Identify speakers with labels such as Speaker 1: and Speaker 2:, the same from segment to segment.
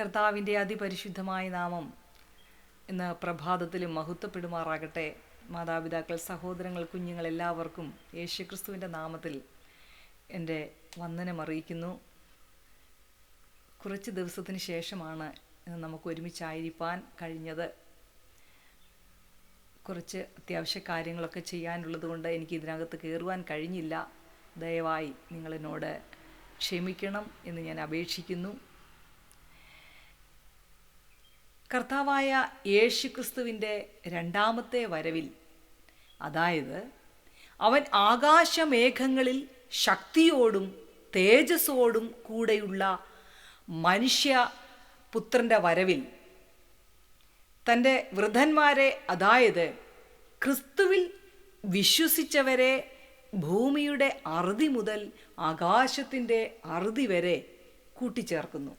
Speaker 1: കർത്താവിന്റെ അതിപരിശുദ്ധമായ നാമം ഇന്ന് പ്രഭാതത്തിലും മഹത്വപ്പെടുമാറാകട്ടെ. മാതാപിതാക്കൾ സഹോദരങ്ങൾ കുഞ്ഞുങ്ങൾ എല്ലാവർക്കും യേശുക്രിസ്തുവിന്റെ നാമത്തിൽ എന്റെ വന്ദനം അറിയിക്കുന്നു. കുറച്ച് ദിവസത്തിന് ശേഷമാണ് നമുക്ക് ഒരുമിച്ചായിരിക്കാൻ കഴിഞ്ഞത്. കുറച്ച് അത്യാവശ്യ കാര്യങ്ങളൊക്കെ ചെയ്യാനുള്ളത് കൊണ്ട് എനിക്ക് ഇതിനകത്ത് കയറുവാൻ കഴിഞ്ഞില്ല. ദയവായി നിങ്ങളെന്നോട് ക്ഷമിക്കണം എന്ന് ഞാൻ അപേക്ഷിക്കുന്നു. കർത്താവായ യേശുക്രിസ്തുവിന്റെ രണ്ടാമത്തെ വരവിൽ അതായത് അവൻ ആകാശമേഘങ്ങളിൽ ശക്തിയോടും തേജസ്സോടും കൂടെയുള്ള മനുഷ്യ പുത്രന്റെ വരവിൽ തന്റെ വൃദ്ധന്മാരെ അതായത് ക്രിസ്തുവിൽ വിശ്വസിച്ചവരെ ഭൂമിയുടെ അറുതി മുതൽ ആകാശത്തിന്റെ അറുതി വരെ കൂട്ടിച്ചേർക്കുന്നു.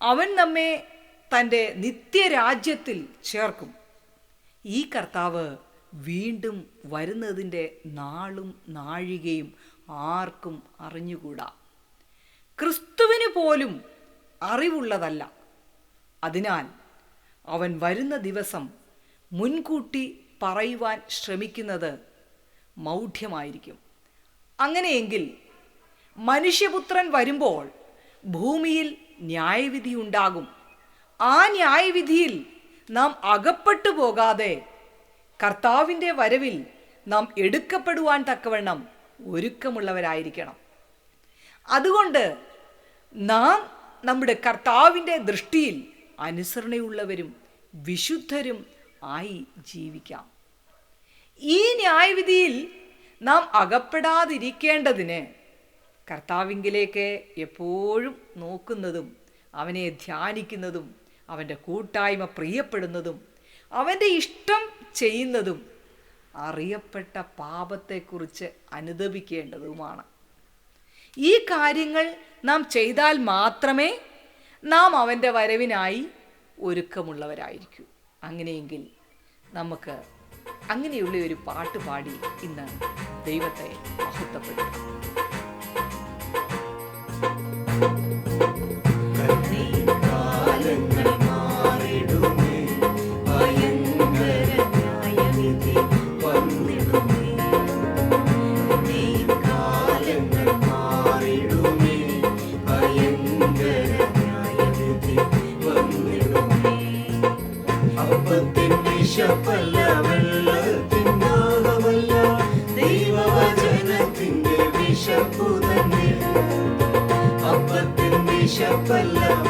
Speaker 1: അവൻ നമ്മെ തന്റെ നിത്യരാജ്യത്തിൽ ചേർക്കും. ഈ കർത്താവ് വീണ്ടും വരുന്നതിന്റെ നാളും നാഴികയും ആർക്കും അറിഞ്ഞുകൂടാ. ക്രിസ്തുവിന് പോലും അറിവുള്ളതല്ല. അതിനാൽ അവൻ വരുന്ന ദിവസം മുൻകൂട്ടി പറയുവാൻ ശ്രമിക്കുന്നത് മൗഢ്യമായിരിക്കും. അങ്ങനെയെങ്കിൽ മനുഷ്യപുത്രൻ വരുമ്പോൾ ഭൂമിയിൽ ന്യായവിധി ഉണ്ടാകും ആ ന്യായവിധിയിൽ നാം അകപ്പെട്ടു പോകാതെ കർത്താവിന്റെ വരവിൽ നാം എടുക്കപ്പെടുവാൻ തക്കവണ്ണം ഒരുക്കമുള്ളവരായിരിക്കണം. അതുകൊണ്ട് നാം നമ്മുടെ കർത്താവിന്റെ ദൃഷ്ടിയിൽ അനുസരണയുള്ളവരും വിശുദ്ധരും ആയി ജീവിക്കാം. ഈ ന്യായവിധിയിൽ നാം അകപ്പെടാതിരിക്കേണ്ടതിന് കർത്താവിങ്കിലേക്ക് എപ്പോഴും നോക്കുന്നതും അവനെ ധ്യാനിക്കുന്നതും അവന്റെ കൂട്ടായ്മ പ്രിയപ്പെടുന്നതും അവന്റെ ഇഷ്ടം ചെയ്യുന്നതും അറിയപ്പെട്ട പാപത്തെക്കുറിച്ച് അനുദപിക്കേണ്ടതുമാണ്. ഈ കാര്യങ്ങൾ നാം ചെയ്താൽ മാത്രമേ നാം അവന്റെ വരവിനായി ഒരുക്കമുള്ളവരായിരിക്കൂ. അങ്ങനെയെങ്കിൽ നമുക്ക് അങ്ങനെയുള്ള ഒരു പാട്ട് പാടി ഇന്ന് ദൈവത്തെ മഹത്വപ്പെടുത്താം.
Speaker 2: വിശപ്പല്ല വെള്ളത്തിൻ ദൈവവചനത്തിന്റെ വിശപ്പു തന്നെ അപ്പത്തിൻ വിശപ്പല്ല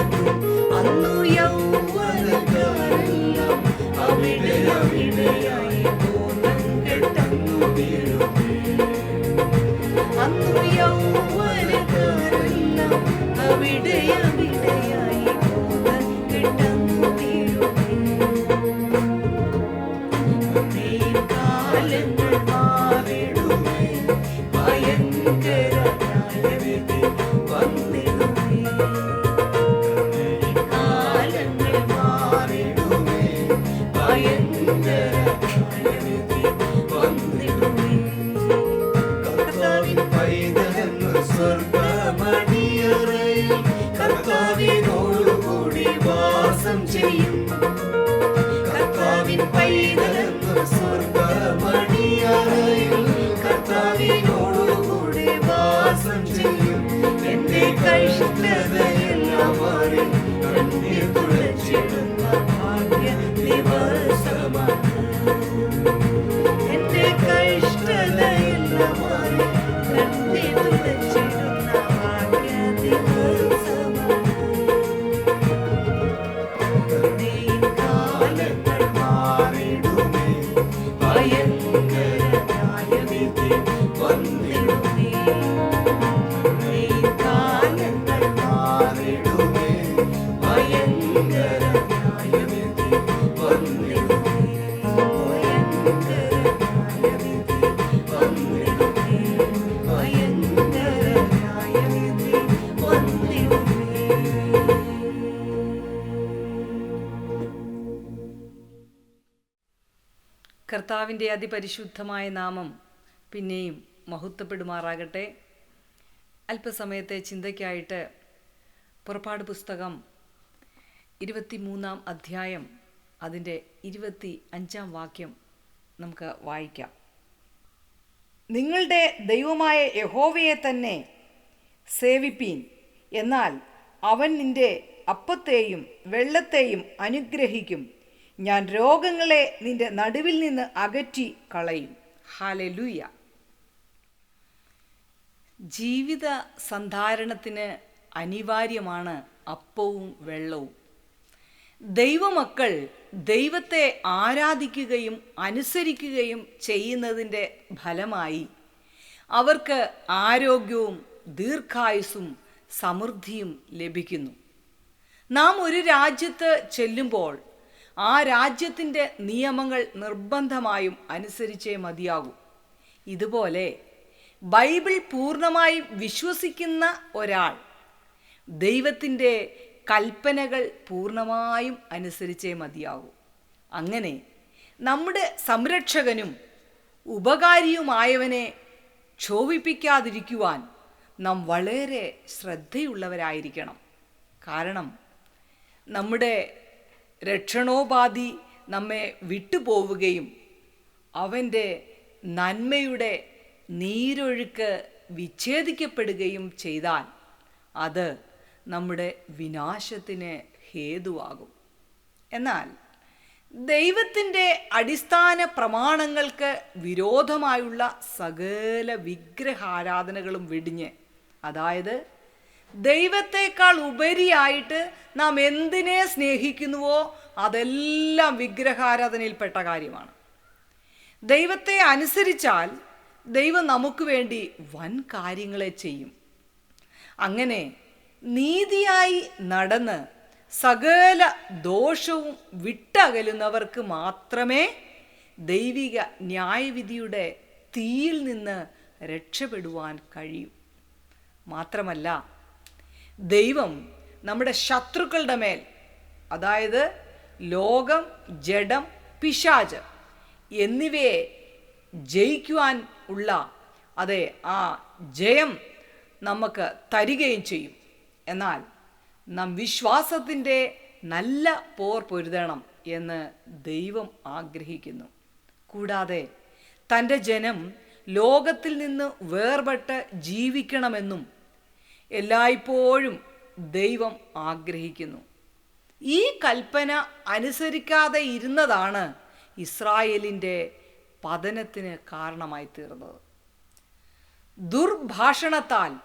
Speaker 2: മാറിടുമേ.
Speaker 1: കർത്താവിന്റെ അതിപരിശുദ്ധമായ നാമം പിന്നെയും മഹത്വപ്പെടുമാറാകട്ടെ. അല്പസമയത്തെ ചിന്തയ്ക്കായിട്ട് പുറപ്പാട് പുസ്തകം ഇരുപത്തിമൂന്നാം അധ്യായം അതിന്റെ ഇരുപത്തി അഞ്ചാം വാക്യം നമുക്ക് വായിക്കാം. നിങ്ങളുടെ ദൈവമായ യഹോവയെ തന്നെ സേവിപ്പീൻ എന്നാൽ അവൻ നിന്റെ അപ്പത്തെയും വെള്ളത്തെയും അനുഗ്രഹിക്കും. ഞാൻ രോഗങ്ങളെ നിന്റെ നടുവിൽ നിന്ന് അകറ്റി കളയും. ഹാലലൂയ ജീവിത സന്ധാരണത്തിന് അനിവാര്യമാണ് അപ്പവും വെള്ളവും. ദൈവമക്കൾ ദൈവത്തെ ആരാധിക്കുകയും അനുസരിക്കുകയും ചെയ്യുന്നതിന്റെ ഫലമായി അവർക്ക് ആരോഗ്യവും ദീർഘായുസും സമൃദ്ധിയും ലഭിക്കുന്നു. നാം ഒരു രാജ്യത്ത് ചെല്ലുമ്പോൾ ആ രാജ്യത്തിന്റെ നിയമങ്ങൾ നിർബന്ധമായും അനുസരിച്ചേ മതിയാകൂ. ഇതുപോലെ ബൈബിൾ പൂർണമായും വിശ്വസിക്കുന്ന ഒരാൾ ദൈവത്തിന്റെ കൽപ്പനകൾ പൂർണമായും അനുസരിച്ചേ മതിയാകൂ. അങ്ങനെ നമ്മുടെ സംരക്ഷകനും ഉപകാരിയുമായവനെ ക്ഷോഭിപ്പിക്കാതിരിക്കുവാൻ നാം വളരെ ശ്രദ്ധയുള്ളവരായിരിക്കണം. കാരണം നമ്മുടെ രക്ഷണോപാധി നമ്മെ വിട്ടുപോവുകയും അവന്റെ നന്മയുടെ നീരൊഴുക്ക് വിച്ഛേദിക്കപ്പെടുകയും ചെയ്താൽ അത് നമ്മുടെ വിനാശത്തിന് ഹേതുവാകും. എന്നാൽ ദൈവത്തിന്റെ അടിസ്ഥാന പ്രമാണങ്ങൾക്ക് വിരോധമായുള്ള സകല വിഗ്രഹാരാധനകളും വെടിഞ്ഞ് അതായത് ദൈവത്തെക്കാൾ ഉപരിയായിട്ട് നാം എന്തിനെ സ്നേഹിക്കുന്നുവോ അതെല്ലാം വിഗ്രഹാരാധനയിൽപ്പെട്ട കാര്യമാണ്. ദൈവത്തെ അനുസരിച്ചാൽ ദൈവം നമുക്ക് വേണ്ടി വൻ കാര്യങ്ങളെ ചെയ്യും. അങ്ങനെ നീതിയായി നടന്ന് സകല ദോഷവും വിട്ടകലുന്നവർക്ക് മാത്രമേ ദൈവിക ന്യായവിധിയുടെ തീയിൽ നിന്ന് രക്ഷപ്പെടുവാൻ കഴിയൂ. മാത്രമല്ല ദൈവം നമ്മുടെ ശത്രുക്കളുടെ മേൽ അതായത് ലോകം ജഡം പിശാജ് എന്നിവയെ ജയിക്കുവാൻ ഉള്ള അതെ ആ ജയം നമുക്ക് തരികയും ചെയ്യും. എന്നാൽ നാം വിശ്വാസത്തിന്റെ നല്ല പോർ പൊരുതണം എന്ന് ദൈവം ആഗ്രഹിക്കുന്നു. കൂടാതെ തന്റെ ജനം ലോകത്തിൽ നിന്ന് വേർപെട്ട് ജീവിക്കണമെന്നും എല്ലായ്പ്പോഴും ദൈവം ആഗ്രഹിക്കുന്നു. ഈ കൽപ്പന അനുസരിക്കാതെ ഇരുന്നതാണ് ഇസ്രായേലിന്റെ പതനത്തിന് കാരണമായി തീർന്നത്. ദുർഭാഷണത്താൽ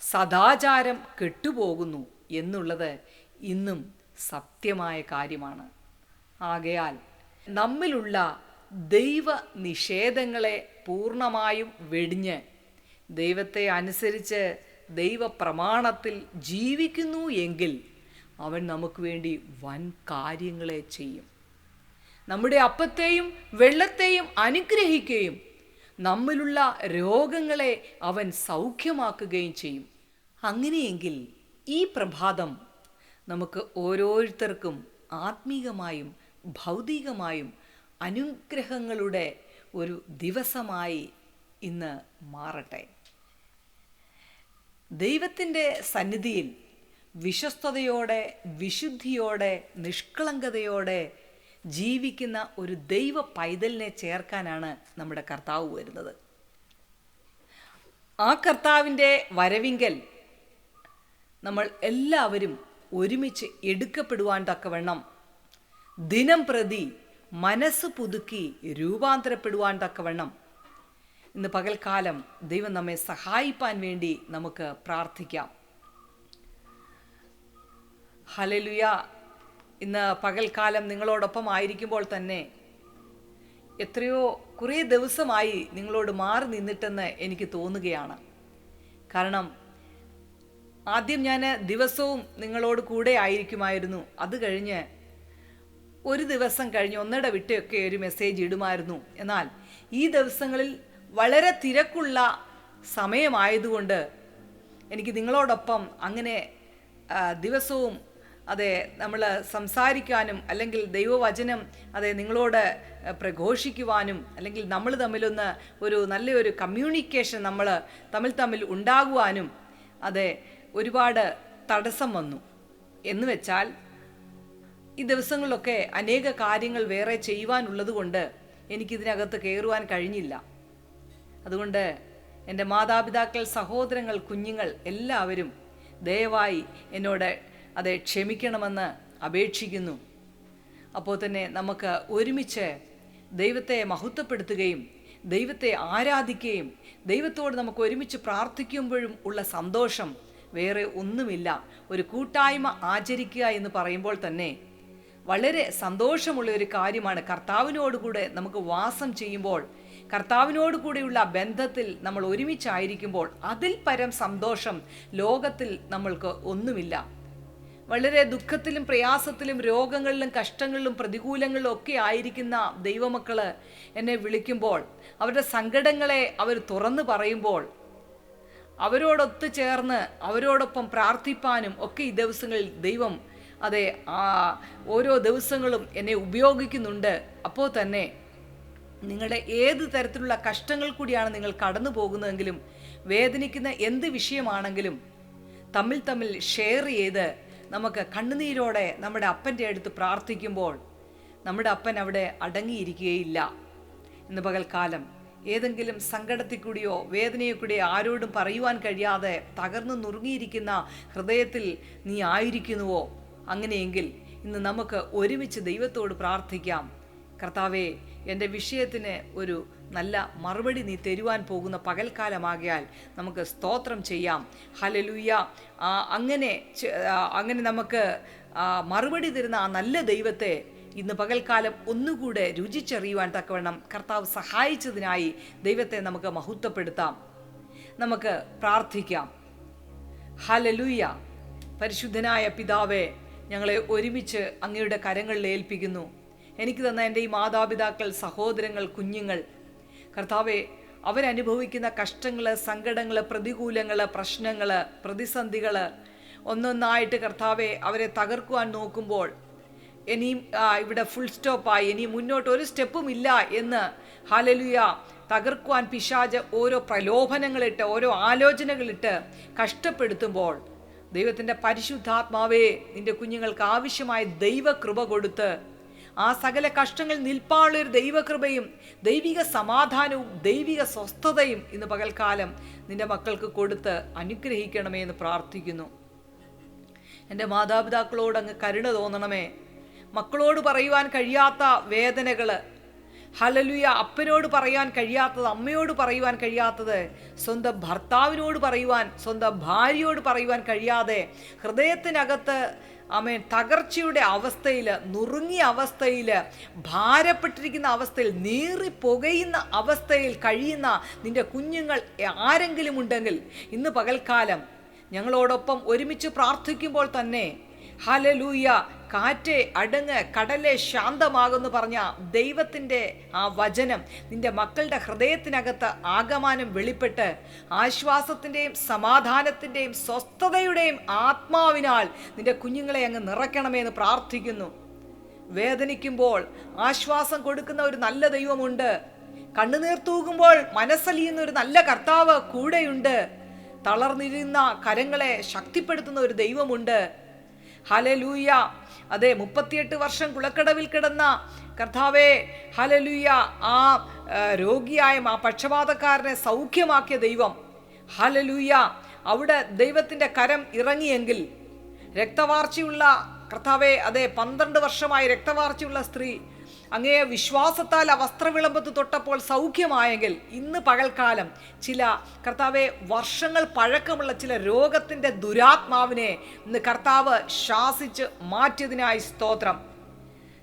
Speaker 1: സദാചാരം കെട്ടുപോകുന്നു എന്നുള്ളത് ഇന്നും സത്യമായ കാര്യമാണ്. ആകയാൽ നമ്മിലുള്ള ദൈവ നിഷേധങ്ങളെ പൂർണമായും വെടിഞ്ഞ് ദൈവത്തെ അനുസരിച്ച് ദൈവപ്രമാണത്തിൽ ജീവിക്കുന്നു എങ്കിൽ അവൻ നമുക്ക് വേണ്ടി വൻ കാര്യങ്ങളെ ചെയ്യും. നമ്മുടെ അപ്പത്തെയും വെള്ളത്തെയും അനുഗ്രഹിക്കുകയും നമ്മിലുള്ള രോഗങ്ങളെ അവൻ സൗഖ്യമാക്കുകയും ചെയ്യും. അങ്ങനെയെങ്കിൽ ഈ പ്രഭാതം നമുക്ക് ഓരോരുത്തർക്കും ആത്മീകമായും ഭൗതികമായും അനുഗ്രഹങ്ങളുടെ ഒരു ദിവസമായി ഇന്ന് മാറട്ടെ. ദൈവത്തിന്റെ സന്നിധിയിൽ വിശ്വസ്തയോടെ വിശുദ്ധിയോടെ നിഷ്കളങ്കതയോടെ ജീവിക്കുന്ന ഒരു ദൈവ പൈതലിനെ ചേർക്കാനാണ് നമ്മുടെ കർത്താവ് വരുന്നത്. ആ കർത്താവിന്റെ വരവിങ്കൽ നമ്മൾ എല്ലാവരും ഒരുമിച്ച് എടുക്കപ്പെടുവാൻ തക്കവണ്ണം ദിനം പ്രതി മനസ്സ് പുതുക്കി രൂപാന്തരപ്പെടുവാൻ തക്കവണ്ണം ഇന്ന് പകൽക്കാലം ദൈവം നമ്മെ സഹായിപ്പാൻ വേണ്ടി നമുക്ക് പ്രാർത്ഥിക്കാം. ഹലലുയ ഇന്ന് പകൽക്കാലം നിങ്ങളോടൊപ്പം ആയിരിക്കുമ്പോൾ തന്നെ എത്രയോ കുറേ ദിവസമായി നിങ്ങളോട് മാറി നിന്നിട്ടെന്ന് എനിക്ക് തോന്നുകയാണ്. കാരണം ആദ്യം ഞാൻ ദിവസവും നിങ്ങളോട് കൂടെ ആയിരിക്കുമായിരുന്നു. അത് കഴിഞ്ഞ് ഒരു ദിവസം കഴിഞ്ഞ് ഒന്നിട വിട്ടൊക്കെ ഒരു മെസ്സേജ് ഇടുമായിരുന്നു. എന്നാൽ ഈ ദിവസങ്ങളിൽ വളരെ തിരക്കുള്ള സമയമായതുകൊണ്ട് എനിക്ക് നിങ്ങളോടൊപ്പം അങ്ങനെ ദിവസവും അതെ നമ്മൾ സംസാരിക്കാനും അല്ലെങ്കിൽ ദൈവവചനം അതെ നിങ്ങളോട് പ്രഘോഷിക്കുവാനും അല്ലെങ്കിൽ നമ്മൾ തമ്മിലൊന്ന് ഒരു നല്ലൊരു കമ്മ്യൂണിക്കേഷൻ നമ്മൾ തമ്മിൽ തമ്മിൽ ഉണ്ടാകുവാനും അതെ ഒരുപാട് തടസ്സം വന്നു. എന്ന് വെച്ചാൽ ഈ ദിവസങ്ങളിലൊക്കെ അനേക കാര്യങ്ങൾ വേറെ ചെയ്യുവാനുള്ളത് കൊണ്ട് എനിക്കിതിനകത്ത് കയറുവാൻ കഴിഞ്ഞില്ല. അതുകൊണ്ട് എന്റെ മാതാപിതാക്കൾ സഹോദരങ്ങൾ കുഞ്ഞുങ്ങൾ എല്ലാവരും ദയവായി എന്നോട് അതെ ക്ഷമിക്കണമെന്ന് അപേക്ഷിക്കുന്നു. അപ്പോൾ തന്നെ നമുക്ക് ഒരുമിച്ച് ദൈവത്തെ മഹത്വപ്പെടുത്തുകയും ദൈവത്തെ ആരാധിക്കുകയും ദൈവത്തോട് നമുക്ക് ഒരുമിച്ച് പ്രാർത്ഥിക്കുമ്പോഴും ഉള്ള സന്തോഷം വേറെ ഒന്നുമില്ല. ഒരു കൂട്ടായ്മ ആചരിക്കുക എന്ന് പറയുമ്പോൾ തന്നെ വളരെ സന്തോഷമുള്ള ഒരു കാര്യമാണ്. കർത്താവിനോടുകൂടെ നമുക്ക് വാസം ചെയ്യുമ്പോൾ കർത്താവിനോട് കൂടിയുള്ള ബന്ധത്തിൽ നമ്മൾ ഒരുമിച്ചായിരിക്കുമ്പോൾ അതിൽ പരം സന്തോഷം ലോകത്തിൽ നമ്മൾക്ക് ഒന്നുമില്ല. വളരെ ദുഃഖത്തിലും പ്രയാസത്തിലും രോഗങ്ങളിലും കഷ്ടങ്ങളിലും പ്രതികൂലങ്ങളിലും ഒക്കെ ആയിരിക്കുന്ന ദൈവമക്കൾ എന്നെ വിളിക്കുമ്പോൾ അവരുടെ സങ്കടങ്ങളെ അവർ തുറന്നു പറയുമ്പോൾ അവരോടൊത്ത് ചേർന്ന് അവരോടൊപ്പം പ്രാർത്ഥിപ്പാനും ഒക്കെ ഈ ദിവസങ്ങളിൽ ദൈവം അതെ ഓരോ ദിവസങ്ങളും എന്നെ ഉപയോഗിക്കുന്നുണ്ട്. അപ്പോൾ തന്നെ നിങ്ങളുടെ ഏത് തരത്തിലുള്ള കഷ്ടങ്ങൾ കൂടിയാണ് നിങ്ങൾ കടന്നു പോകുന്നതെങ്കിലും വേദനിക്കുന്ന എന്ത് വിഷയമാണെങ്കിലും തമ്മിൽ തമ്മിൽ ഷെയർ ചെയ്ത് നമുക്ക് കണ്ണുനീരോടെ നമ്മുടെ അപ്പന്റെ അടുത്ത് പ്രാർത്ഥിക്കുമ്പോൾ നമ്മുടെ അപ്പൻ അവിടെ അടങ്ങിയിരിക്കുകയില്ല. ഇന്ന് പകൽക്കാലം ഏതെങ്കിലും സങ്കടത്തിൽ കൂടിയോ വേദനയെക്കൂടിയോ ആരോടും പറയുവാൻ കഴിയാതെ തകർന്നു നുറുങ്ങിയിരിക്കുന്ന ഹൃദയത്തിൽ നീ ആയിരിക്കുന്നുവോ? അങ്ങനെയെങ്കിൽ ഇന്ന് നമുക്ക് ഒരുമിച്ച് ദൈവത്തോട് പ്രാർത്ഥിക്കാം. കർത്താവെ എന്റെ വിഷയത്തിന് ഒരു നല്ല മറുപടി നീ തരുവാൻ പോകുന്ന പകൽക്കാലമാകിയാൽ നമുക്ക് സ്തോത്രം ചെയ്യാം. ഹലലുയ്യ ആ, അങ്ങനെ അങ്ങനെ നമുക്ക് മറുപടി തരുന്ന ആ നല്ല ദൈവത്തെ ഇന്ന് പകൽക്കാലം ഒന്നുകൂടെ രുചിച്ചറിയുവാൻ തക്കവണ്ണം കർത്താവ് സഹായിച്ചതിനായി ദൈവത്തെ നമുക്ക് മഹത്വപ്പെടുത്താം. നമുക്ക് പ്രാർത്ഥിക്കാം. ഹലലുയ്യ പരിശുദ്ധനായ പിതാവെ ഞങ്ങളെ ഒരുമിച്ച് അങ്ങയുടെ കരങ്ങളിൽ ഏൽപ്പിക്കുന്നു. എനിക്ക് തന്ന എന്റെ ഈ മാതാപിതാക്കൾ സഹോദരങ്ങൾ കുഞ്ഞുങ്ങൾ. കർത്താവെ അവരനുഭവിക്കുന്ന കഷ്ടങ്ങൾ സങ്കടങ്ങൾ പ്രതികൂലങ്ങൾ പ്രശ്നങ്ങൾ പ്രതിസന്ധികൾ ഒന്നൊന്നായിട്ട് കർത്താവെ അവരെ തകർക്കുവാൻ നോക്കുമ്പോൾ ഇനിയും ഇവിടെ ഫുൾ സ്റ്റോപ്പായി ഇനി മുന്നോട്ട് ഒരു സ്റ്റെപ്പും ഇല്ല എന്ന് ഹാലലുയ തകർക്കുവാൻ പിശാജ് ഓരോ പ്രലോഭനങ്ങളിട്ട് ഓരോ ആലോചനകളിട്ട് കഷ്ടപ്പെടുത്തുമ്പോൾ ദൈവത്തിന്റെ പരിശുദ്ധാത്മാവേ നിന്റെ കുഞ്ഞുങ്ങൾക്ക് ആവശ്യമായ ദൈവകൃപ കൊടുത്ത് ആ സകല കഷ്ടങ്ങൾ നിൽപ്പാളൊരു ദൈവകൃപയും ദൈവിക സമാധാനവും ദൈവിക സ്വസ്ഥതയും ഇന്ന് പകൽക്കാലം നിന്റെ മക്കൾക്ക് കൊടുത്ത് അനുഗ്രഹിക്കണമേ എന്ന് പ്രാർത്ഥിക്കുന്നു. എന്റെ മാതാപിതാക്കളോട് അങ്ങ് കരുണ തോന്നണമേ. മക്കളോട് പറയുവാൻ കഴിയാത്ത വേദനകൾ ഹലലുയ അപ്പനോട് പറയാൻ കഴിയാത്തത് അമ്മയോട് പറയുവാൻ കഴിയാത്തത് സ്വന്തം ഭർത്താവിനോട് പറയുവാൻ സ്വന്തം ഭാര്യയോട് പറയുവാൻ കഴിയാതെ ഹൃദയത്തിനകത്ത് അമേൻ തകർച്ചയുടെ അവസ്ഥയിൽ നുറുങ്ങിയ അവസ്ഥയിൽ ഭാരപ്പെട്ടിരിക്കുന്ന അവസ്ഥയിൽ നീറി പുകയുന്ന അവസ്ഥയിൽ കഴിയുന്ന നിന്റെ കുഞ്ഞുങ്ങൾ ആരെങ്കിലും ഉണ്ടെങ്കിൽ ഇന്ന് പകൽക്കാലം ഞങ്ങളോടൊപ്പം ഒരുമിച്ച് പ്രാർത്ഥിക്കുമ്പോൾ തന്നെ ഹലലൂയ കാറ്റെ അടങ്ങ് കടലെ ശാന്തമാകുന്നു പറഞ്ഞ ദൈവത്തിന്റെ ആ വചനം. നിന്റെ മക്കളുടെ ഹൃദയത്തിനകത്ത് ആകമാനം വെളിപ്പെട്ട് ആശ്വാസത്തിന്റെയും സമാധാനത്തിന്റെയും സ്വസ്ഥതയുടെയും ആത്മാവിനാൽ നിന്റെ കുഞ്ഞുങ്ങളെ അങ്ങ് നിറയ്ക്കണമേ എന്ന് പ്രാർത്ഥിക്കുന്നു. വേദനിക്കുമ്പോൾ ആശ്വാസം കൊടുക്കുന്ന ഒരു നല്ല ദൈവമുണ്ട്. കണ്ണുനീർ തൂകുമ്പോൾ മനസ്സലിയുന്ന ഒരു നല്ല കർത്താവ് കൂടെയുണ്ട്. തളർന്നിരുന്ന കരങ്ങളെ ശക്തിപ്പെടുത്തുന്ന ഒരു ദൈവമുണ്ട്. ഹലലൂയ അതെ മുപ്പത്തിയെട്ട് വർഷം കുളക്കടവിൽ കിടന്ന കർത്താവെ ഹലലൂയ ആ രോഗിയായ ആ പക്ഷപാതക്കാരനെ സൗഖ്യമാക്കിയ ദൈവം. ഹലലൂയ അവിടെ ദൈവത്തിന്റെ കരം ഇറങ്ങിയെങ്കിൽ രക്തവാർച്ചയുള്ള കർത്താവെ അതെ പന്ത്രണ്ട് വർഷമായി രക്തവാർച്ചയുള്ള സ്ത്രീ അങ്ങേ വിശ്വാസത്താൽ ആ വസ്ത്രവിളമ്പത്ത് തൊട്ടപ്പോൾ സൗഖ്യമായെങ്കിൽ ഇന്ന് പകൽക്കാലം ചില കർത്താവെ വർഷങ്ങൾ പഴക്കമുള്ള ചില രോഗത്തിന്റെ ദുരാത്മാവിനെ ഇന്ന് കർത്താവ് ശാസിച്ച് മാറ്റിയതിനായി സ്തോത്രം.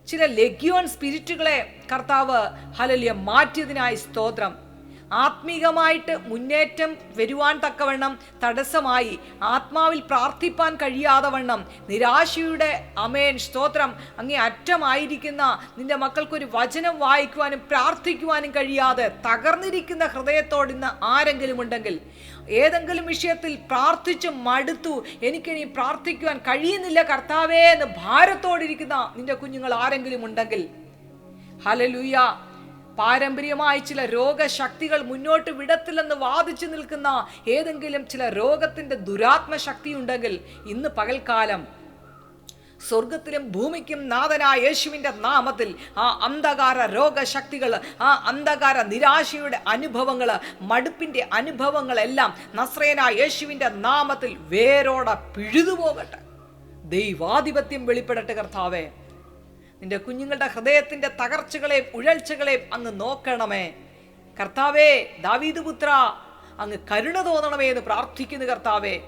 Speaker 1: ചില ലെഗ്യോൺ സ്പിരിറ്റുകളെ കർത്താവ് ഹലലിയ മാറ്റിയതിനായി സ്തോത്രം. ആത്മീകമായിട്ട് മുന്നേറ്റം വരുവാൻ തക്കവണ്ണം തടസ്സമായി ആത്മാവിൽ പ്രാർത്ഥിപ്പാൻ കഴിയാതെ വണ്ണം നിരാശയുടെ അമേൻ സ്തോത്രം. അങ്ങേ അറ്റമായിരിക്കുന്ന നിന്റെ മക്കൾക്കൊരു വചനം വായിക്കുവാനും പ്രാർത്ഥിക്കുവാനും കഴിയാതെ തകർന്നിരിക്കുന്ന ഹൃദയത്തോട് ഇന്ന് ആരെങ്കിലും ഉണ്ടെങ്കിൽ ഏതെങ്കിലും വിഷയത്തിൽ പ്രാർത്ഥിച്ച് മടുത്തു എനിക്കിനി പ്രാർത്ഥിക്കുവാൻ കഴിയുന്നില്ല കർത്താവേ എന്ന് ഭാരത്തോടിരിക്കുന്ന നിന്റെ കുഞ്ഞുങ്ങൾ ആരെങ്കിലും ഉണ്ടെങ്കിൽ ഹലലൂയ പാരമ്പര്യമായി ചില രോഗശക്തികൾ മുന്നോട്ട് വിടത്തില്ലെന്ന് വാദിച്ചു നിൽക്കുന്ന ഏതെങ്കിലും ചില രോഗത്തിന്റെ ദുരാത്മശക്തി ഉണ്ടെങ്കിൽ ഇന്ന് പകൽക്കാലം സ്വർഗത്തിലും ഭൂമിക്കും നാഥനായ യേശുവിന്റെ നാമത്തിൽ ആ അന്ധകാര രോഗശക്തികൾ ആ അന്ധകാര നിരാശയുടെ അനുഭവങ്ങൾ മടുപ്പിന്റെ അനുഭവങ്ങളെല്ലാം നസ്രേനായ യേശുവിന്റെ നാമത്തിൽ വേരോടെ പിഴുതുപോകട്ടെ. ദൈവാധിപത്യം വെളിപ്പെടട്ടെ കർത്താവേ. നിന്റെ കുഞ്ഞുങ്ങളുടെ ഹൃദയത്തിന്റെ തകർച്ചകളെയും ഉഴൽച്ചകളെയും അങ്ങ് നോക്കണമേ. കർത്താവേ ദാവീദ് പുത്ര അങ്ങ് കരുണ തോന്നണമേ എന്ന് പ്രാർത്ഥിക്കുന്നു കർത്താവേ.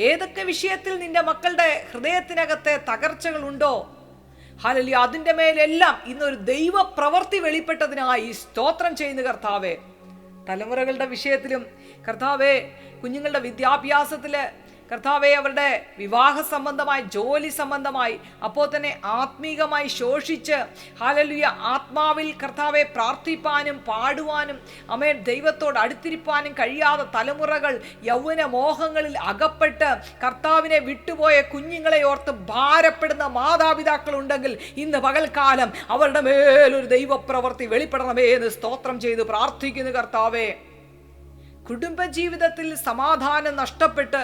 Speaker 1: ഏതൊക്കെ വിഷയത്തിൽ നിന്റെ മക്കളുടെ ഹൃദയത്തിനകത്തെ തകർച്ചകളുണ്ടോ ഹാലലി അതിന്റെ മേലെല്ലാം ഇന്നൊരു ദൈവ പ്രവൃത്തി വെളിപ്പെട്ടതിനായി സ്തോത്രം ചെയ്യുന്ന കർത്താവേ. തലമുറകളുടെ വിഷയത്തിലും കർത്താവേ കുഞ്ഞുങ്ങളുടെ വിദ്യാഭ്യാസത്തിൽ കർത്താവെ അവരുടെ വിവാഹ സംബന്ധമായി ജോലി സംബന്ധമായി അപ്പോൾ തന്നെ ആത്മീകമായി ശോഷിച്ച് ഹാലലുയ ആത്മാവിൽ കർത്താവെ പ്രാർത്ഥിപ്പാനും പാടുവാനും അമേ ദൈവത്തോട് അടുത്തിരിപ്പാനും കഴിയാതെ തലമുറകൾ യൗവന മോഹങ്ങളിൽ അകപ്പെട്ട് കർത്താവിനെ വിട്ടുപോയ കുഞ്ഞുങ്ങളെ ഓർത്ത് ഭാരപ്പെടുന്ന മാതാപിതാക്കൾ ഉണ്ടെങ്കിൽ ഇന്ന് പകൽക്കാലം അവരുടെ മേലൊരു ദൈവപ്രവൃത്തി വെളിപ്പെടണമേ എന്ന് സ്തോത്രം ചെയ്ത് പ്രാർത്ഥിക്കുന്നു കർത്താവേ. കുടുംബജീവിതത്തിൽ സമാധാനം നഷ്ടപ്പെട്ട്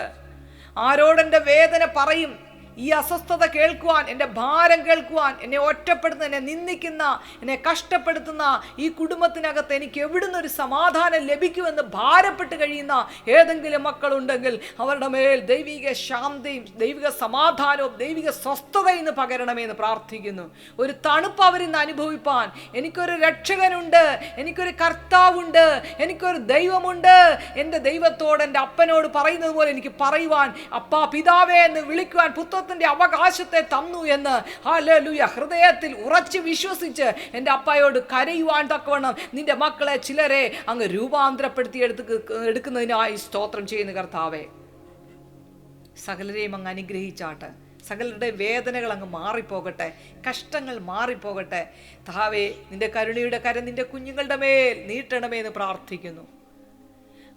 Speaker 1: ആരോടെന്റെ വേദന പറയും. ഈ അസ്വസ്ഥത കേൾക്കുവാൻ എന്റെ ഭാരം കേൾക്കുവാൻ എന്നെ ഒറ്റപ്പെടുന്ന എന്നെ നിന്ദിക്കുന്ന എന്നെ കഷ്ടപ്പെടുത്തുന്ന ഈ കുടുംബത്തിനകത്ത് എനിക്ക് എവിടുന്ന് ഒരു സമാധാനം ലഭിക്കുമെന്ന് ഭാരപ്പെട്ട് കഴിയുന്ന ഏതെങ്കിലും മക്കളുണ്ടെങ്കിൽ അവരുടെ മേൽ ദൈവിക ശാന്തിയും ദൈവിക സമാധാനവും ദൈവിക സ്വസ്ഥതയും ഇന്ന് പകരണമേ എന്ന് പ്രാർത്ഥിക്കുന്നു. ഒരു തണുപ്പ് അവരിന്ന് അനുഭവിപ്പാൻ എനിക്കൊരു രക്ഷകനുണ്ട് എനിക്കൊരു കർത്താവുണ്ട് എനിക്കൊരു ദൈവമുണ്ട്. എന്റെ ദൈവത്തോട് എന്റെ അപ്പനോട് പറയുന്നത് പോലെ എനിക്ക് പറയുവാൻ അപ്പാ പിതാവേ എന്ന് വിളിക്കുവാൻ പുത്രത്തിന്റെ അവകാശത്തെ തന്നു എന്ന് ഹല്ലേലൂയ. ഹൃദയത്തിൽ ഉറച്ചു വിശ്വസിച്ച് എന്റെ അപ്പായോട് കരയുവാൻ തക്കവണ്ണം നിന്റെ മക്കളെ ചിലരെ അങ്ങ് രൂപാന്തരപ്പെടുത്തി എടുത്ത് എടുക്കുന്നതിനായി സ്തോത്രം ചെയ്യുന്ന കർത്താവേ. സകലരെയും അങ്ങ് അനുഗ്രഹിച്ചാട്ട്. സകലരുടെ വേദനകൾ അങ്ങ് മാറിപ്പോകട്ടെ. കഷ്ടങ്ങൾ മാറിപ്പോകട്ടെ. താവേ നിന്റെ കരുണയുടെ കരം നിന്റെ കുഞ്ഞുങ്ങളുടെ മേൽ നീട്ടണമേ എന്ന് പ്രാർത്ഥിക്കുന്നു.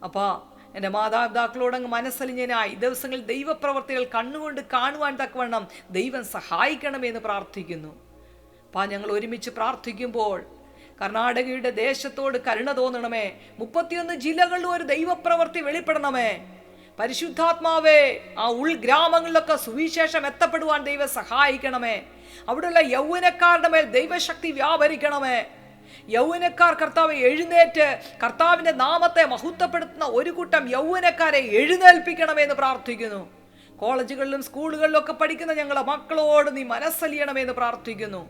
Speaker 1: അപ്പാ എന്റെ മാതാപിതാക്കളോട് അങ്ങ് മനസ്സലിഞ്ഞനായി ദിവസങ്ങളിൽ ദൈവപ്രവർത്തികൾ കണ്ണുകൊണ്ട് കാണുവാൻ തക്കവണ്ണം ദൈവം സഹായിക്കണമെന്ന് പ്രാർത്ഥിക്കുന്നു. അപ്പം ഞങ്ങൾ ഒരുമിച്ച് പ്രാർത്ഥിക്കുമ്പോൾ കർണാടകയുടെ ദേശത്തോട് കരുണ തോന്നണമേ. മുപ്പത്തിയൊന്ന് ജില്ലകളിലും ഒരു ദൈവപ്രവർത്തി വെളിപ്പെടണമേ. പരിശുദ്ധാത്മാവേ ആ ഉൾഗ്രാമങ്ങളിലൊക്കെ സുവിശേഷം എത്തപ്പെടുവാൻ ദൈവം സഹായിക്കണമേ. അവിടെയുള്ള യൗവനക്കാരുടെ മേൽ ദൈവശക്തി വ്യാപരിക്കണമേ. യൗവനക്കാർ കർത്താവ് എഴുന്നേറ്റ് കർത്താവിന്റെ നാമത്തെ മഹത്വപ്പെടുത്തുന്ന ഒരു കൂട്ടം യൗവനക്കാരെ എഴുന്നേൽപ്പിക്കണമെന്ന് പ്രാർത്ഥിക്കുന്നു. കോളേജുകളിലും സ്കൂളുകളിലും ഒക്കെ പഠിക്കുന്ന ഞങ്ങളെ മക്കളോട് നീ മനസ്സലിയണമെന്ന് പ്രാർത്ഥിക്കുന്നു.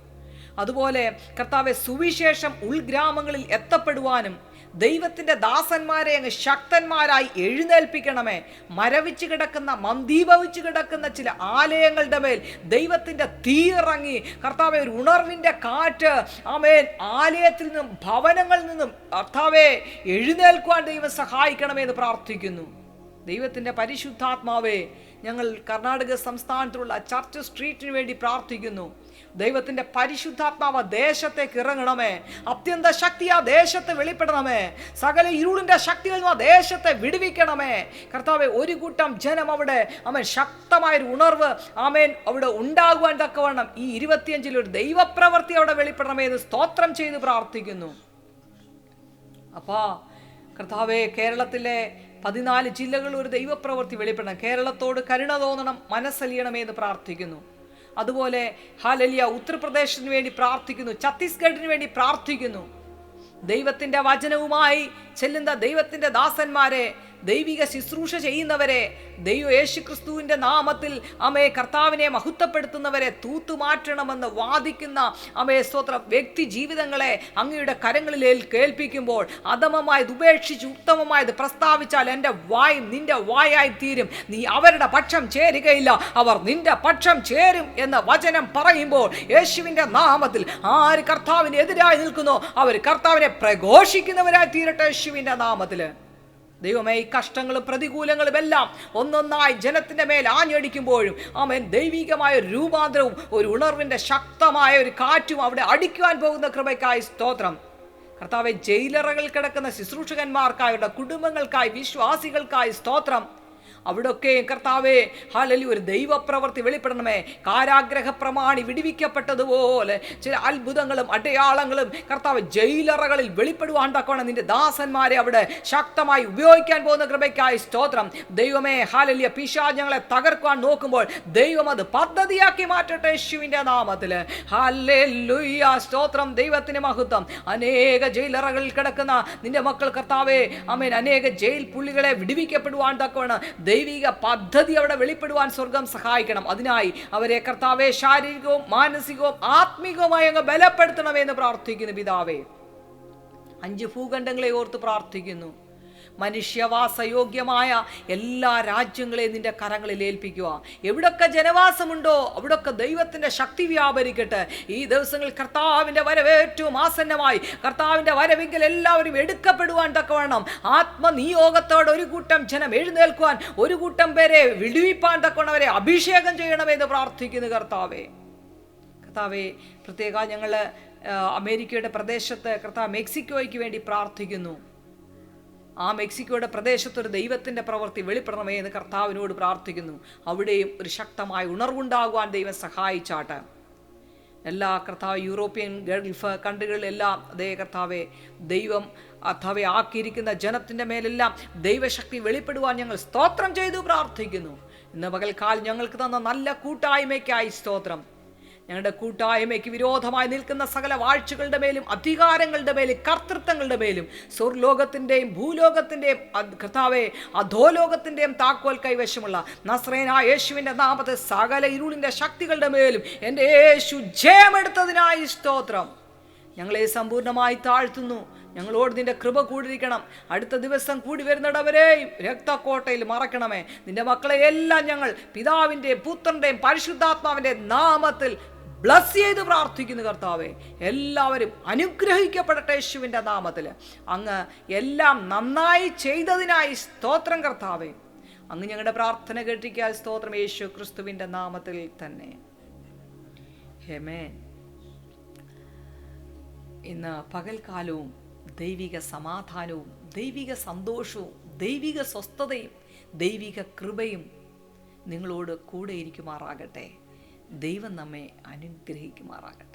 Speaker 1: അതുപോലെ കർത്താവെ സുവിശേഷം ഉൾഗ്രാമങ്ങളിൽ എത്തപ്പെടുവാനും ദൈവത്തിന്റെ ദാസന്മാരെ അങ്ങ് ശക്തന്മാരായി എഴുന്നേൽപ്പിക്കണമേ. മരവിച്ച് കിടക്കുന്ന മന്ദീഭവിച്ച് കിടക്കുന്ന ചില ആലയങ്ങളുടെ മേൽ ദൈവത്തിന്റെ തീയിറങ്ങി. കർത്താവെ ഒരു ഉണർവിന്റെ കാറ്റ് ആമേൻ. ആലയത്തിൽ നിന്നും ഭവനങ്ങളിൽ നിന്നും കർത്താവെ എഴുന്നേൽക്കുവാൻ ദൈവം സഹായിക്കണമേ എന്ന് പ്രാർത്ഥിക്കുന്നു. ദൈവത്തിന്റെ പരിശുദ്ധാത്മാവേ ഞങ്ങൾ കർണാടക സംസ്ഥാനത്തുള്ള ചർച്ച് സ്ട്രീറ്റിന് വേണ്ടി പ്രാർത്ഥിക്കുന്നു. ദൈവത്തിന്റെ പരിശുദ്ധാത്മാവ് ദേശത്തേക്ക് ഇറങ്ങണമേ. അത്യന്ത ശക്തി ആ ദേശത്തെ വെളിപ്പെടണമേ. സകല ഇരുളിന്റെ ശക്തിയിൽ ആ ദേശത്തെ വിടുവിക്കണമേ. കർത്താവെ ഒരു കൂട്ടം ജനം അവിടെ അമേൻ ശക്തമായൊരു ഉണർവ് ആമേൻ അവിടെ ഉണ്ടാകുവാൻ തക്കവണ്ണം ഈ ഇരുപത്തിയഞ്ചിൽ ഒരു ദൈവപ്രവൃത്തി അവിടെ വെളിപ്പെടണമേ എന്ന് സ്തോത്രം ചെയ്ത് പ്രാർത്ഥിക്കുന്നു. അപ്പാ കർത്താവെ കേരളത്തിലെ പതിനാല് ജില്ലകളിൽ ഒരു ദൈവപ്രവൃത്തി വെളിപ്പെടണം. കേരളത്തോട് കരുണ തോന്നണം മനസ്സലിയണമേ എന്ന് പ്രാർത്ഥിക്കുന്നു. അതുപോലെ ഹാലലിയ ഉത്തർപ്രദേശിന് വേണ്ടി പ്രാർത്ഥിക്കുന്നു ഛത്തീസ്ഗഡിന് വേണ്ടി പ്രാർത്ഥിക്കുന്നു. ദൈവത്തിന്റെ വചനവുമായി ചെല്ലുന്ന ദൈവത്തിന്റെ ദാസന്മാരെ ദൈവിക ശുശ്രൂഷ ചെയ്യുന്നവരെ ദൈവ യേശു ക്രിസ്തുവിന്റെ നാമത്തിൽ അമയെ കർത്താവിനെ മഹത്വപ്പെടുത്തുന്നവരെ തൂത്തുമാറ്റണമെന്ന് വാദിക്കുന്ന അമേ സ്വത്ര വ്യക്തി ജീവിതങ്ങളെ അങ്ങയുടെ കരങ്ങളിൽ കേൾപ്പിക്കുമ്പോൾ അധമമായത് ഉപേക്ഷിച്ച് ഉത്തമമായത് പ്രസ്താവിച്ചാൽ എന്റെ വായ് നിന്റെ വായായി തീരും. നീ അവരുടെ പക്ഷം ചേരുകയില്ല. അവർ നിന്റെ പക്ഷം ചേരും എന്ന വചനം പറയുമ്പോൾ യേശുവിന്റെ നാമത്തിൽ ആര് കർത്താവിന് എതിരായി നിൽക്കുന്നു അവർ കർത്താവിനെ പ്രഘോഷിക്കുന്നവരായി തീരട്ടെ യേശുവിന്റെ നാമത്തിൽ. ദൈവമേ ഈ കഷ്ടങ്ങളും പ്രതികൂലങ്ങളും എല്ലാം ഒന്നൊന്നായി ജനത്തിന്റെ മേൽ ആഞ്ഞടിക്കുമ്പോഴും ആമേൻ ദൈവികമായ ഒരു രൂപാന്തരവും ഒരു ഉണർവിന്റെ ശക്തമായ ഒരു കാറ്റും അവിടെ അടിക്കുവാൻ പോകുന്ന കൃപയ്ക്കായി സ്തോത്രം. കർത്താവെ ജയിലറകൾ കിടക്കുന്ന ശുശ്രൂഷകന്മാർക്കായുള്ള കുടുംബങ്ങൾക്കായി വിശ്വാസികൾക്കായി സ്തോത്രം. അവിടൊക്കെ കർത്താവേ ഹാലലി ഒരു ദൈവപ്രവൃത്തി വെളിപ്പെടണമേ. കാരാഗ്രഹ പ്രമാണി വിടിവിക്കപ്പെട്ടതുപോലെ ചില അത്ഭുതങ്ങളും അടയാളങ്ങളും കർത്താവ് ജയിലറകളിൽ വെളിപ്പെടുവാൻ തക്കോണം നിന്റെ ദാസന്മാരെ അവിടെ ശക്തമായി ഉപയോഗിക്കാൻ പോകുന്ന കൃപയ്ക്കായി സ്തോത്രം. ദൈവമേ ഹാലലിയ പിശാചങ്ങളെ തകർക്കുവാൻ നോക്കുമ്പോൾ ദൈവം അത് പദ്ധതിയാക്കി മാറ്റട്ടെ യേശുവിന്റെ നാമത്തിൽ. സ്തോത്രം. ദൈവത്തിന് മഹത്വം. അനേക ജയിലറകളിൽ കിടക്കുന്ന നിന്റെ മക്കൾ കർത്താവേ അമേൻ അനേക ജയിൽ പുള്ളികളെ വിടിവിക്കപ്പെടുവാൻ തക്കവണ്ണം ദൈവിക പദ്ധതി അവിടെ വെളിപ്പെടുവാൻ സ്വർഗം സഹായിക്കണം. അതിനായി അവരെ കർത്താവെ ശാരീരികവും മാനസികവും ആത്മീകവുമായി അങ്ങ് ബലപ്പെടുത്തണമെന്ന് പ്രാർത്ഥിക്കുന്നു പിതാവേ. അഞ്ച് ഭൂഖണ്ഡങ്ങളെ ഓർത്ത് പ്രാർത്ഥിക്കുന്നു. മനുഷ്യവാസയോഗ്യമായ എല്ലാ രാജ്യങ്ങളെയും നിന്റെ കരങ്ങളിൽ ഏൽപ്പിക്കുക. എവിടൊക്കെ ജനവാസമുണ്ടോ അവിടൊക്കെ ദൈവത്തിന്റെ ശക്തി വ്യാപരിക്കട്ടെ. ഈ ദിവസങ്ങളിൽ കർത്താവിന്റെ വരവ് ഏറ്റവും ആസന്നമായി. കർത്താവിന്റെ വരവെങ്കിൽ എല്ലാവരും എടുക്കപ്പെടുവാൻ തക്കവണ്ണം. ആത്മനിയോഗത്തോടെ ഒരു കൂട്ടം ജനം എഴുന്നേൽക്കുവാൻ ഒരു കൂട്ടം പേരെ വിടുവിപ്പാൻ തക്കവണ്ണവരെ അഭിഷേകം ചെയ്യണമെന്ന് പ്രാർത്ഥിക്കുന്നു കർത്താവേ. കർത്താവെ പ്രത്യേക ഞങ്ങൾ അമേരിക്കയുടെ പ്രദേശത്ത് കർത്താവ് മെക്സിക്കോയ്ക്ക് വേണ്ടി പ്രാർത്ഥിക്കുന്നു. ആ മെക്സിക്കോയുടെ പ്രദേശത്തൊരു ദൈവത്തിന്റെ പ്രവൃത്തി വെളിപ്പെടണമേ എന്ന് കർത്താവിനോട് പ്രാർത്ഥിക്കുന്നു. അവിടെയും ഒരു ശക്തമായ ഉണർവുണ്ടാകുവാൻ ദൈവം സഹായിച്ചാട്ടെ. എല്ലാ കർത്താവ് യൂറോപ്യൻ ഗൾഫ് കൺട്രികളിലെല്ലാം അതേ കർത്താവെ ദൈവം അഥവെ ആക്കിയിരിക്കുന്ന ജനത്തിന്റെ മേലെല്ലാം ദൈവശക്തി വെളിപ്പെടുവാൻ ഞങ്ങൾ സ്തോത്രം ചെയ്തു പ്രാർത്ഥിക്കുന്നു. ഇന്ന് പകൽക്കാലം ഞങ്ങൾക്ക് തന്ന നല്ല കൂട്ടായ്മയ്ക്കായി സ്തോത്രം. ഞങ്ങളുടെ കൂട്ടായ്മയ്ക്ക് വിരോധമായി നിൽക്കുന്ന സകല വാഴ്ചകളുടെ മേലും അധികാരങ്ങളുടെ മേലും കർത്തൃത്വങ്ങളുടെ മേലും സ്വർലോകത്തിന്റെയും ഭൂലോകത്തിന്റെയും കർത്താവെ അധോലോകത്തിന്റെയും താക്കോൽ കൈവശമുള്ള നസ്രേന യേശുവിന്റെ നാമത്തെ സകല ഇരുളിന്റെ ശക്തികളുടെ മേലും എന്റെ യേശു ജയമെടുത്തതിനായി സ്തോത്രം. ഞങ്ങളെ സമ്പൂർണമായി താഴ്ത്തുന്നു. ഞങ്ങളോട് നിന്റെ കൃപ കൂടിയിരിക്കണം. അടുത്ത ദിവസം കൂടി വരുന്നിടവരെയും രക്തക്കോട്ടയിൽ മറക്കണമേ. നിന്റെ മക്കളെ എല്ലാം ഞങ്ങൾ പിതാവിന്റെയും പുത്രന്റെയും പരിശുദ്ധാത്മാവിന്റെ നാമത്തിൽ ബ്ലസ് ചെയ്ത് പ്രാർത്ഥിക്കുന്നു കർത്താവെ. എല്ലാവരും അനുഗ്രഹിക്കപ്പെടട്ടെ യേശുവിന്റെ നാമത്തിൽ. അങ്ങ് എല്ലാം നന്നായി ചെയ്തതിനായി സ്തോത്രം കർത്താവെ. അങ്ങ് ഞങ്ങളുടെ പ്രാർത്ഥന കേട്ടിരിക്കാൻ സ്തോത്രം യേശു ക്രിസ്തുവിന്റെ നാമത്തിൽ തന്നെ. ഹെമേ ഇന്ന് പകൽക്കാലവും ദൈവിക സമാധാനവും ദൈവിക സന്തോഷവും ദൈവിക സ്വസ്ഥതയും ദൈവിക കൃപയും നിങ്ങളോട് കൂടെ ഇരിക്കുമാറാകട്ടെ. ദൈവം നമ്മെ അനുഗ്രഹിക്കുമാറാകട്ടെ.